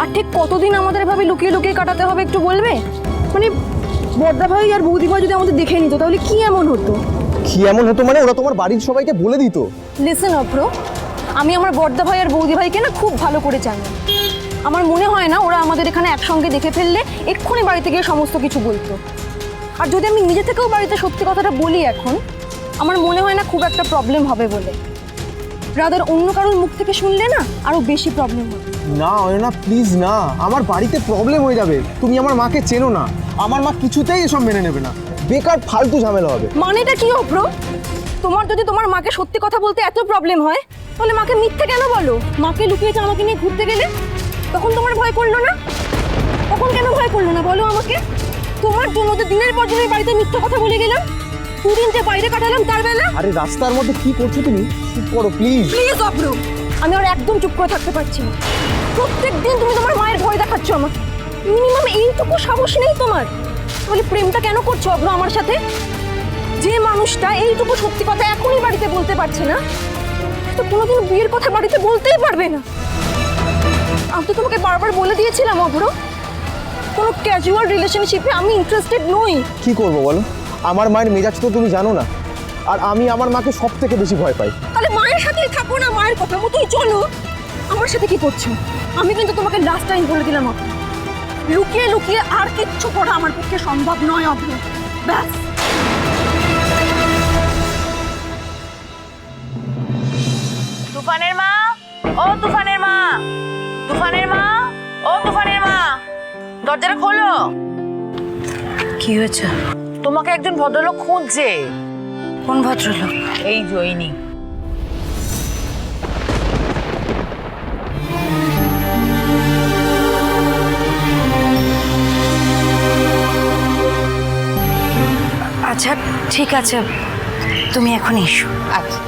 আর ঠিক কতদিন আমাদের এভাবে লুকিয়ে লুকিয়ে কাটাতে হবে একটু বলবে? মানে বড়দা ভাই আর বৌদি ভাই যদি আমাদের দেখে নিত তাহলে কি এমন হতো? কি এমন হতো মানে ওরা তোমার বাড়ির সবাইকে বলে দিত। লিসেন অপ্রো আমি আমার বড়দা ভাই আর বৌদি ভাইকে না খুব ভালো করে জানি। আমার মনে হয় না ওরা আমাদের এখানে একসঙ্গে দেখে ফেললে এক্ষুনি বাড়িতে গিয়ে সমস্ত কিছু বলতো। আর যদি আমি নিজে থেকেও বাড়িতে সত্যি কথাটা বলি এখন আমার মনে হয় না খুব একটা প্রবলেম হবে বলে। রাদার অন্য কারোর মুখ থেকে শুনলে না আরও বেশি প্রবলেম হবে। না অয়না প্লিজ না। আমার বাড়িতে প্রবলেম হয়ে যাবে। তুমি আমার মাকে চেনো না। আমার মা কিছুতেই এসব মেনে নেবে না। বেকার ফালতু ঝামেলা হবে। মানেটা কি অপ্র তোমার যদি তোমার মাকে সত্যি কথা বলতে এত প্রবলেম হয় তাহলে মাকে মিথ্যে কেন বলো? মাকে লুকিয়েছে আমাকে নিয়ে ঘুরতে গেলে? তখন তোমার ভয় করল না? তখন কেন ভয় করল না? বলো আমাকে। তোমার জন্য তো দিনের পর দিন এই বাড়িতে মিথ্যে কথা বলে গেলাম। দুদিন যে বাইরে কাটালাম তার বেলা। আরে রাস্তার মধ্যে কি করছ তুমি? চুপ করো প্লিজ প্লিজ অপ্র আমি আর একদম চুপ করে থাকতে পারছি না। প্রত্যেক দিন তুমি তোমার মায়ের ভয় দেখাচ্ছ আমাকে। মিনিমাম এইটুকু সাহস নেই তোমার। বলি প্রেমটা কেন করছ অগ্র আমার সাথে? যে মানুষটা এইটুকু সত্যি কথা এখনই বাড়িতে বলতে পারছে না তো কোনোদিন বিয়ের কথা বাড়িতে বলতেই পারবে না। আমি তো তোমাকে বারবার বলে দিয়েছিলাম অভ্র কোনো ক্যাজুয়াল রিলেশনশিপে আমি ইন্টারেস্টেড নই। কি করব বলো? আমার মায়ের মেজাজ তো তুমি জানো না। আর আমি আমার মাকে সব থেকে বেশি ভয় পাই। তাহলে মায়ের সাথেই থাকো না মায়ের কথা মতোই চলো। আমার সাথে কি করছ? আমি কিন্তু তোমাকে লাস্ট টাইম বলে দিলাম অভ্র লুকিয়ে লুকিয়ে আর কিচ্ছু করা আমার পক্ষে সম্ভব নয় অভ্র ব্যাস। তুফানের মা? ও তুফানের মা। তুফানের মা? ও তুফানের মা। দরজাটা খোলো। কি হয়েছে? তোমাকে একজন ভদ্রলোক খুঁজছে। কোন ভদ্রলোক? এই জয়নি আচ্ছা ঠিক আছে। তুমি এখন এসো। আচ্ছা।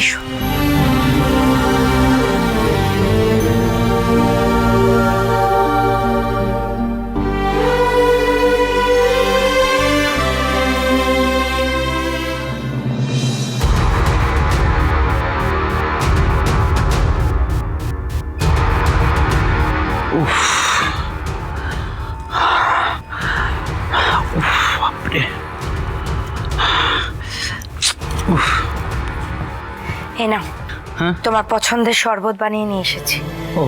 এসো। এই নাও। তোমার পছন্দের শরবত বানিয়ে নিয়ে এসেছি।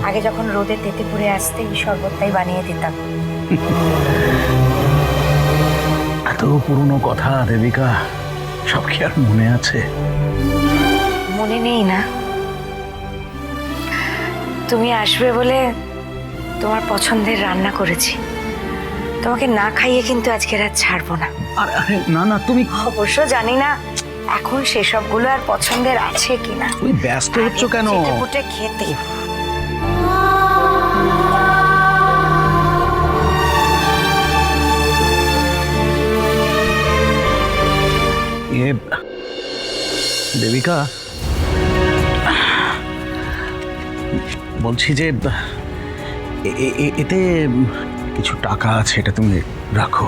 আগে যখন রোদে তেতে পুড়ে আসতে এই শরবতটাই বানিয়ে দিতাম। এত পুরনো কথা দেবিকা। সব কি আর মনে আছে? মনে নেই না। তুমি আসবে বলে তোমার পছন্দের রান্না করেছি। তোমাকে না খাইয়ে কিন্তু আজকে রাত ছাড়বো না। আরে আরে না না তুমি অবশ্য জানি না এখন সেসবগুলো আর পছন্দের আছে কিনা? তুমি ব্যস্ত হচ্ছ কেন? ফুটে খেতে। এ দেবিকা? বলছি যে এতে কিছু টাকা আছে এটা তুমি রাখো।